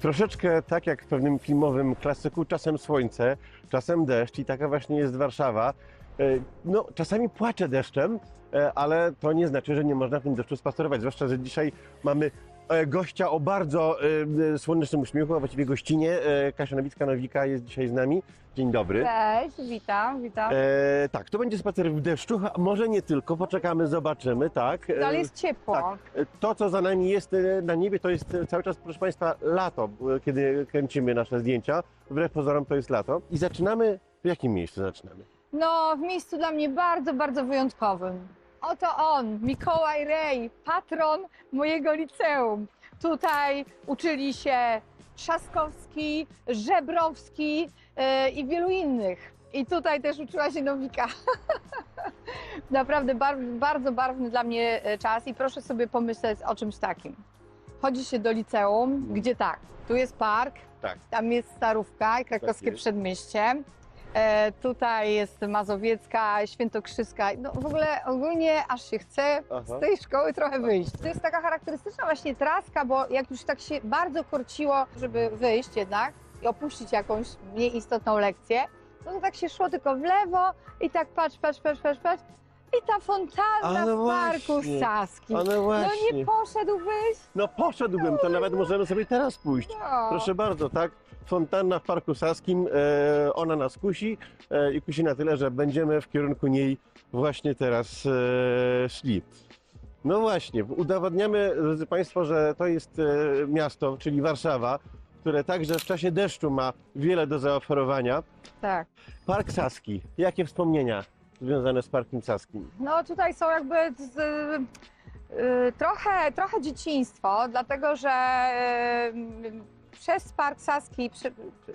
Troszeczkę tak jak w pewnym filmowym klasyku, czasem słońce, czasem deszcz i taka właśnie jest Warszawa. E, No, czasami płacze deszczem, e, ale to nie znaczy, że nie można w tym deszczu spacerować. Zwłaszcza, że dzisiaj mamy gościa o bardzo e, e, słonecznym uśmiechu, a właściwie gościnie. E, Kasia Nowicka-Nowika jest dzisiaj z nami. Dzień dobry. Cześć, witam, witam. E, tak, to będzie spacer w deszczu, a może nie tylko, poczekamy, zobaczymy, tak. E, Ale jest ciepło. tak. E, To, co za nami jest e, na niebie, to jest e, cały czas, proszę Państwa, lato, e, kiedy kręcimy nasze zdjęcia. Wbrew pozorom to jest lato. I zaczynamy, w jakim miejscu zaczynamy? No, w miejscu dla mnie bardzo, bardzo wyjątkowym. Oto on, Mikołaj Rej, patron mojego liceum. Tutaj uczyli się Trzaskowski, Żebrowski yy, i wielu innych. I tutaj też uczyła się Nowika. Naprawdę bar bardzo barwny dla mnie e, czas i proszę sobie pomyśleć o czymś takim. Chodzi się do liceum, gdzie tak, tu jest park, Tak. tam jest Starówka i krakowskie jest. przedmieście. E, tutaj jest Mazowiecka, Świętokrzyska. No w ogóle ogólnie aż się chce Aha. z tej szkoły trochę wyjść. To jest taka charakterystyczna właśnie traska, bo jak już tak się bardzo korciło, żeby wyjść jednak i opuścić jakąś mniej istotną lekcję, no to tak się szło tylko w lewo i tak patrz, patrz, patrz, patrz, patrz. I ta fontanna Ale w Parku właśnie. Saskim. Ale No właśnie. nie poszedłbyś? No poszedłbym, to nawet możemy sobie teraz pójść. No. Proszę bardzo, tak? Fontanna w Parku Saskim, e, ona nas kusi e, i kusi na tyle, że będziemy w kierunku niej właśnie teraz e, szli. No właśnie, udowodniamy, drodzy Państwo, że to jest e, miasto, czyli Warszawa, które także w czasie deszczu ma wiele do zaoferowania. Tak. Park Saski, jakie wspomnienia związane z Parkiem Saskim? No tutaj są jakby z, y, trochę, trochę dzieciństwo, dlatego że y, przez Park Saski, prze,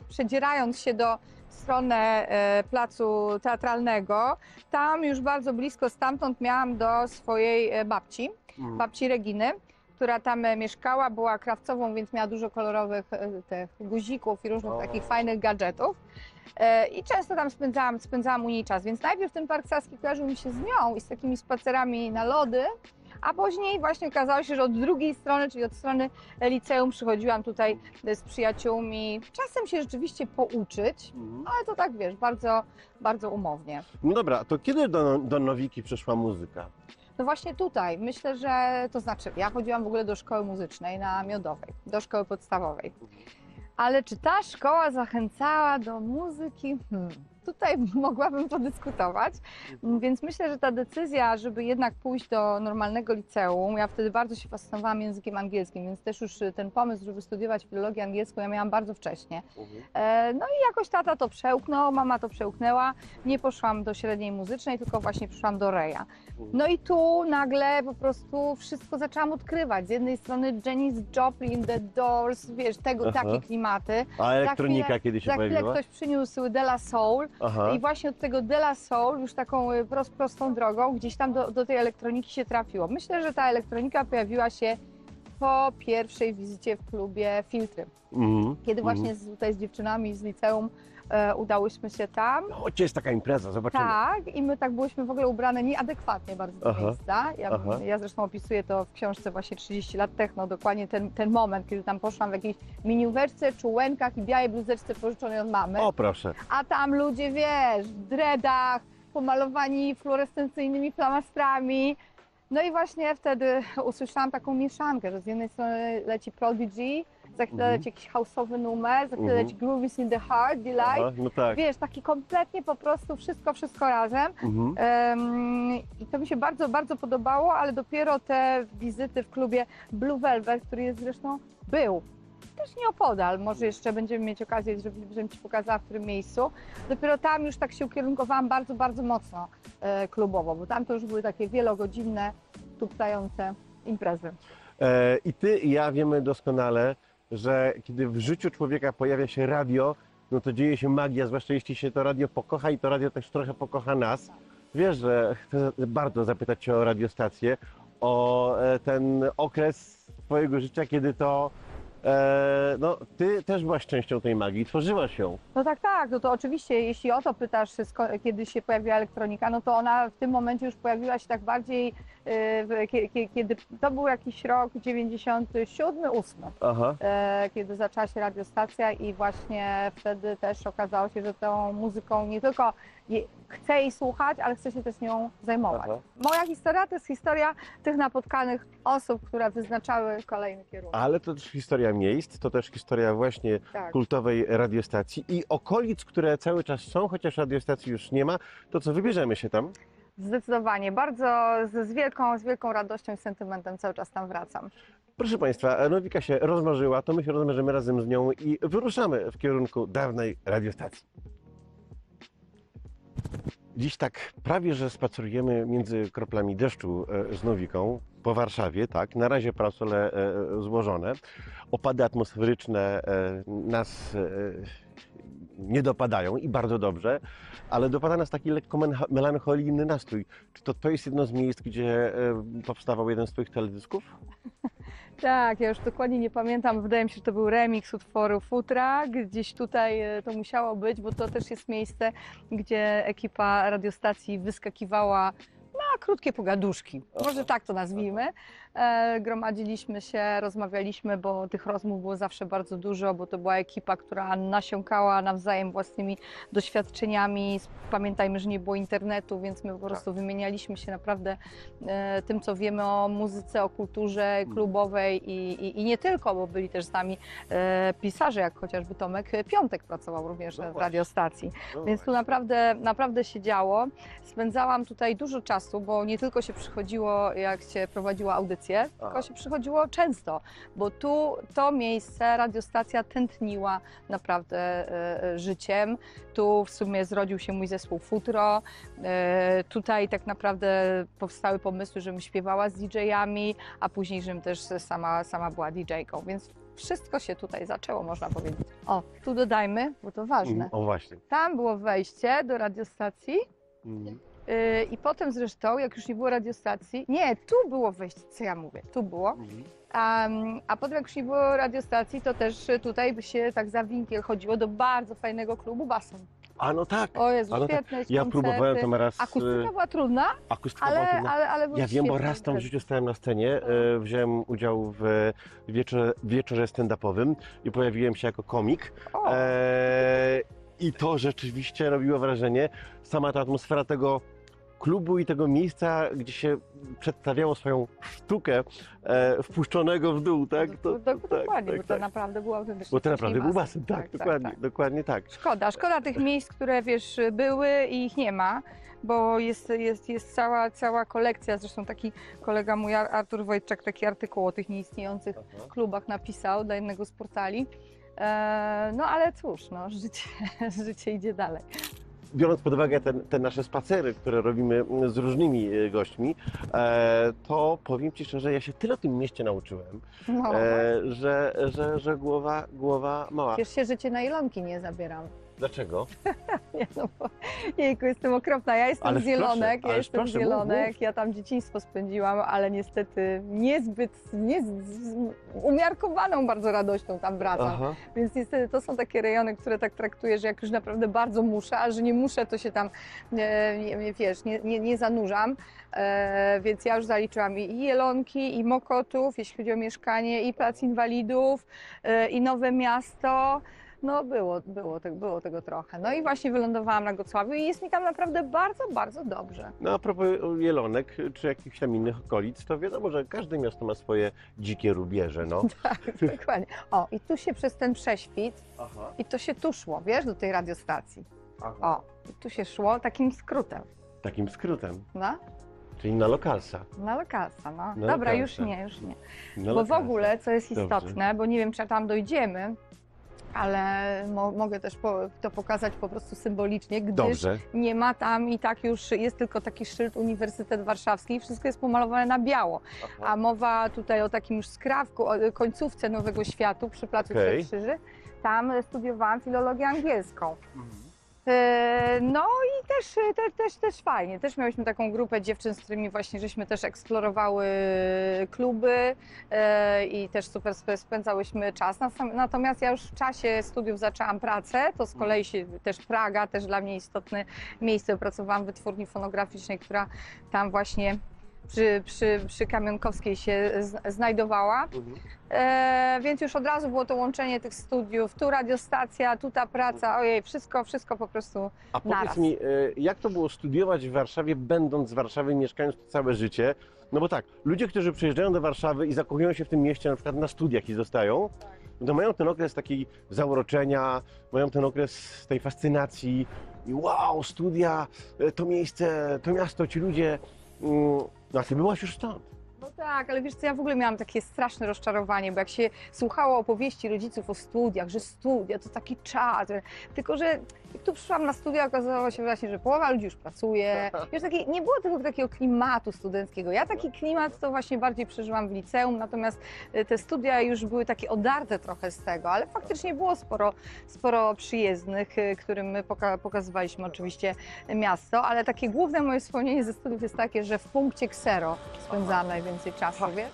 przedzierając się do stronę y, placu teatralnego, tam już bardzo blisko stamtąd miałam do swojej y, babci, babci Reginy, która tam e, mieszkała, była krawcową, więc miała dużo kolorowych tych guzików i różnych O. takich fajnych gadżetów. E, I często tam spędzałam, spędzałam u niej czas, więc najpierw ten Park Saski kojarzył mi się z nią i z takimi spacerami na lody, a później właśnie okazało się, że od drugiej strony, czyli od strony liceum przychodziłam tutaj z przyjaciółmi, czasem się rzeczywiście pouczyć, ale to tak wiesz, bardzo, bardzo umownie. No dobra, to kiedy do, do Nowiki przyszła muzyka? No właśnie tutaj, myślę, że to znaczy, ja chodziłam w ogóle do szkoły muzycznej na Miodowej, do szkoły podstawowej. Ale czy ta szkoła zachęcała do muzyki? Hmm. Tutaj mogłabym podyskutować, więc myślę, że ta decyzja, żeby jednak pójść do normalnego liceum, ja wtedy bardzo się fascynowałam językiem angielskim, więc też już ten pomysł, żeby studiować filologię angielską, ja miałam bardzo wcześnie. E, No i jakoś tata to przełknął, mama to przełknęła. Nie poszłam do średniej muzycznej, tylko właśnie przyszłam do Reja. No i tu nagle po prostu wszystko zaczęłam odkrywać. Z jednej strony Janis Joplin, The Doors, wiesz, tego, Aha. takie klimaty. A elektronika chwilę- kiedy się Za chwilę pojawiła? ktoś przyniósł Della Soul Aha. i właśnie od tego Della Soul już taką y, prost, prostą drogą gdzieś tam do, do tej elektroniki się trafiło. Myślę, że ta elektronika pojawiła się po pierwszej wizycie w klubie Filtry. Mhm. Kiedy mhm. właśnie z, tutaj z dziewczynami z liceum e, udałyśmy się tam. No, chodźcie, jest taka impreza, zobaczymy. Tak, i my tak byłyśmy w ogóle ubrane nieadekwatnie bardzo do Aha, miejsca. Ja, aha. ja zresztą opisuję to w książce właśnie 30 lat techno, dokładnie ten, ten moment, kiedy tam poszłam w jakiejś minióweczce, czułenkach i białej bluzeczce pożyczonej od mamy. O, proszę. A tam ludzie, wiesz, w dreadach, pomalowani fluorescencyjnymi flamastrami. No i właśnie wtedy usłyszałam taką mieszankę, że z jednej strony leci Prodigy, za chwilę Mhm. leci jakiś house'owy numer, za chwilę Mhm. leci Groovies in the Heart, Delight. Aha, no tak. Wiesz, taki kompletnie po prostu wszystko, wszystko razem. Mhm. Em, I to mi się bardzo, bardzo podobało, ale dopiero te wizyty w klubie Blue Velvet, który jest zresztą, był też nieopodal, może jeszcze będziemy mieć okazję, żeby, żebym Ci pokazała w którym miejscu. Dopiero tam już tak się ukierunkowałam bardzo, bardzo mocno e, klubowo, bo tam to już były takie wielogodzinne, tuptające imprezy. E, I ty i ja wiemy doskonale, że kiedy w życiu człowieka pojawia się radio, no to dzieje się magia, zwłaszcza jeśli się to radio pokocha i to radio też trochę pokocha nas. Wiesz, że chcę bardzo zapytać Cię o radiostację, o e, ten okres Twojego życia, kiedy to e, no, Ty też byłaś częścią tej magii, tworzyłaś ją. No tak, tak, no to oczywiście, jeśli o to pytasz, kiedy się pojawiła elektronika, no to ona w tym momencie już pojawiła się tak bardziej kiedy to był jakiś rok 97, 8, Aha. e, kiedy zaczęła się radiostacja i właśnie wtedy też okazało się, że tą muzyką nie tylko chcę jej słuchać, ale chcę się też nią zajmować. Aha. Moja historia to jest historia tych napotkanych osób, które wyznaczały kolejny kierunek. Ale to też historia miejsc, to też historia właśnie Tak. kultowej radiostacji i okolic, które cały czas są, chociaż radiostacji już nie ma, to co wybierzemy się tam? Zdecydowanie, bardzo z, z, wielką, z wielką radością i sentymentem cały czas tam wracam. Proszę Państwa, Nowika się rozmarzyła, to my się rozmarzymy razem z nią i wyruszamy w kierunku dawnej radiostacji. Dziś tak prawie, że spacerujemy między kroplami deszczu e, z Nowiką po Warszawie, tak, na razie parasole e, złożone. Opady atmosferyczne e, nas nie dopadają i bardzo dobrze, ale dopada nas taki lekko melancholijny nastrój. Czy to, to jest jedno z miejsc, gdzie e, powstawał jeden z Twoich teledysków? Tak, ja już dokładnie nie pamiętam, wydaje mi się, że to był remix utworu Futra, gdzieś tutaj e, to musiało być, bo to też jest miejsce, gdzie ekipa radiostacji wyskakiwała na krótkie pogaduszki, może tak to nazwijmy. E, gromadziliśmy się, rozmawialiśmy, bo tych rozmów było zawsze bardzo dużo, bo to była ekipa, która nasiąkała nawzajem własnymi doświadczeniami. Pamiętajmy, że nie było internetu, więc my po prostu wymienialiśmy się naprawdę e, tym, co wiemy o muzyce, o kulturze klubowej i, i, i nie tylko, bo byli też z nami e, pisarze, jak chociażby Tomek Piątek pracował również No w właśnie. radiostacji. No Więc tu naprawdę, naprawdę się działo. Spędzałam tutaj dużo czasu, bo nie tylko się przychodziło, jak się prowadziło audycję, tylko się przychodziło często, bo tu to miejsce, radiostacja tętniła naprawdę e, e, życiem. Tu w sumie zrodził się mój zespół Futro. E, tutaj tak naprawdę powstały pomysły, żebym śpiewała z DJ-ami, a później, żebym też sama, sama była DJ-ką, więc wszystko się tutaj zaczęło, można powiedzieć. O, tu dodajmy, bo to ważne. Mm, O właśnie. Tam było wejście do radiostacji Mm. Yy, i potem zresztą, jak już nie było radiostacji, nie, tu było wejście, co ja mówię, tu było, Mhm. a, a potem jak już nie było radiostacji, to też tutaj by się tak za winkiel chodziło do bardzo fajnego klubu Basen. A no tak, O Jezu, A no tak, świetne ja koncerty. próbowałem tam raz. Akustyka była trudna, akustyka ale, była trudna. ale, ale były Ja wiem, bo raz tam w życiu stałem na scenie, e, wziąłem udział w wieczorze, wieczorze stand-upowym i pojawiłem się jako komik. O, E, I to rzeczywiście robiło wrażenie. Sama ta atmosfera tego klubu i tego miejsca, gdzie się przedstawiało swoją sztukę e, wpuszczonego w dół, tak? do, do, tak, dokładnie, tak, bo to tak. naprawdę było autentycznie Bo to naprawdę był basen, tak, dokładnie, tak. dokładnie tak. Szkoda, szkoda tych miejsc, które wiesz, były i ich nie ma, bo jest, jest, jest cała, cała kolekcja. Zresztą taki kolega mój Ar- Artur Wojtczak taki artykuł o tych nieistniejących klubach napisał dla jednego z portali. E, no ale cóż, no, życie, życie idzie dalej. Biorąc pod uwagę te, te nasze spacery, które robimy mm, z różnymi e, gośćmi, e, to powiem Ci szczerze, ja się tyle o tym mieście nauczyłem, No, że, że, że głowa, głowa mała. Ciesz się, że cię na Ilonki nie zabieram. Dlaczego? Nie, no bo, jejku, jestem okropna. Ja jestem Ależ z Jelonek, proszę, ja jestem proszę, z mów, Jelonek, mów. ja tam dzieciństwo spędziłam, ale niestety niezbyt, nie, z, umiarkowaną bardzo radością tam wracam. Aha. Więc niestety to są takie rejony, które tak traktuję, że jak już naprawdę bardzo muszę, a że nie muszę, to się tam, e, nie, nie, wiesz, nie, nie, nie zanurzam. E, więc ja już zaliczyłam i Jelonki, i Mokotów, jeśli chodzi o mieszkanie, i Plac Inwalidów, e, i Nowe Miasto. No było, było, te- było tego trochę. No i właśnie wylądowałam na Gocławiu i jest mi tam naprawdę bardzo, bardzo dobrze. No a propos Jelonek, czy jakichś tam innych okolic, to wiadomo, że każde miasto ma swoje dzikie rubieże, no. Tak, dokładnie. O, i tu się przez ten prześwit, Aha, i to się tu szło, wiesz, do tej radiostacji. O, i tu się szło takim skrótem. Takim skrótem, No, czyli na lokalsa. na lokalsa, no. Na Dobra, lokalsa. już nie, już nie. Na Bo w lokalsa. ogóle, co jest Dobrze. istotne, bo nie wiem, czy tam dojdziemy, ale mo mogę też po to pokazać po prostu symbolicznie, gdyż Dobrze. nie ma tam i tak już, jest tylko taki szyld Uniwersytet Warszawski i wszystko jest pomalowane na biało. A mowa tutaj o takim już skrawku, o końcówce Nowego Światu przy Placu Okej. Trzech Krzyży. Tam studiowałam filologię angielską. E, No i też, te, też, też fajnie. Też miałyśmy taką grupę dziewczyn, z którymi właśnie żeśmy też eksplorowały kluby e, i też super sp- spędzałyśmy czas. Natomiast ja już w czasie studiów zaczęłam pracę. To z kolei się też Praga, też dla mnie istotne miejsce. Pracowałam w wytwórni fonograficznej, która tam właśnie przy, przy, przy Kamionkowskiej się z, znajdowała. E, więc już od razu było to łączenie tych studiów, tu radiostacja, tu ta praca, ojej, wszystko, wszystko po prostu A powiedz Naraz. mi, e, jak to było studiować w Warszawie, będąc w Warszawie, mieszkając tu całe życie? No bo tak, ludzie, którzy przyjeżdżają do Warszawy i zakochują się w tym mieście, na przykład na studiach i zostają, no to mają ten okres takiej zauroczenia, mają ten okres tej fascynacji i wow, studia, e, to miejsce, to miasto, ci ludzie. mm, No a ty byłaś już stąd. No tak, ale wiesz co, ja w ogóle miałam takie straszne rozczarowanie, bo jak się słuchało opowieści rodziców o studiach, że studia to taki czas, że- tylko że jak tu przyszłam na studia, okazało się właśnie, że połowa ludzi już pracuje. Wiesz, taki, nie było tego takiego klimatu studenckiego. Ja taki klimat to właśnie bardziej przeżyłam w liceum, natomiast y, te studia już były takie odarte trochę z tego, ale faktycznie było sporo, sporo przyjezdnych, y, którym my poka- pokazywaliśmy oczywiście miasto, ale takie główne moje wspomnienie ze studiów jest takie, że w punkcie Ksero spędzałam najwięcej czasu, wiesz?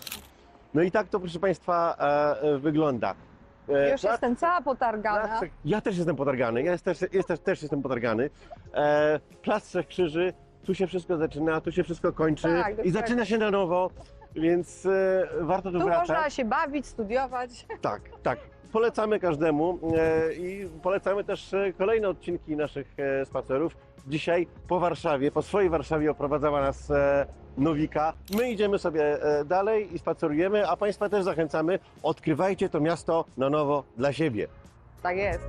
No i tak to, proszę Państwa, e, e, wygląda. E, Już jestem cała potargana. Ja też jestem potargany, ja jest też, jest też, też jestem potargany. E, Plac Trzech Krzyży, tu się wszystko zaczyna, tu się wszystko kończy Tak, i dokładnie. zaczyna się na nowo, więc e, warto tu, Tu wracać. można się bawić, studiować. Tak, tak. Polecamy każdemu e, i polecamy też e, kolejne odcinki naszych e, spacerów. Dzisiaj po Warszawie, po swojej Warszawie oprowadzała nas e, Nowika. My idziemy sobie e, dalej i spacerujemy, a Państwa też zachęcamy. Odkrywajcie to miasto na nowo dla siebie. Tak jest.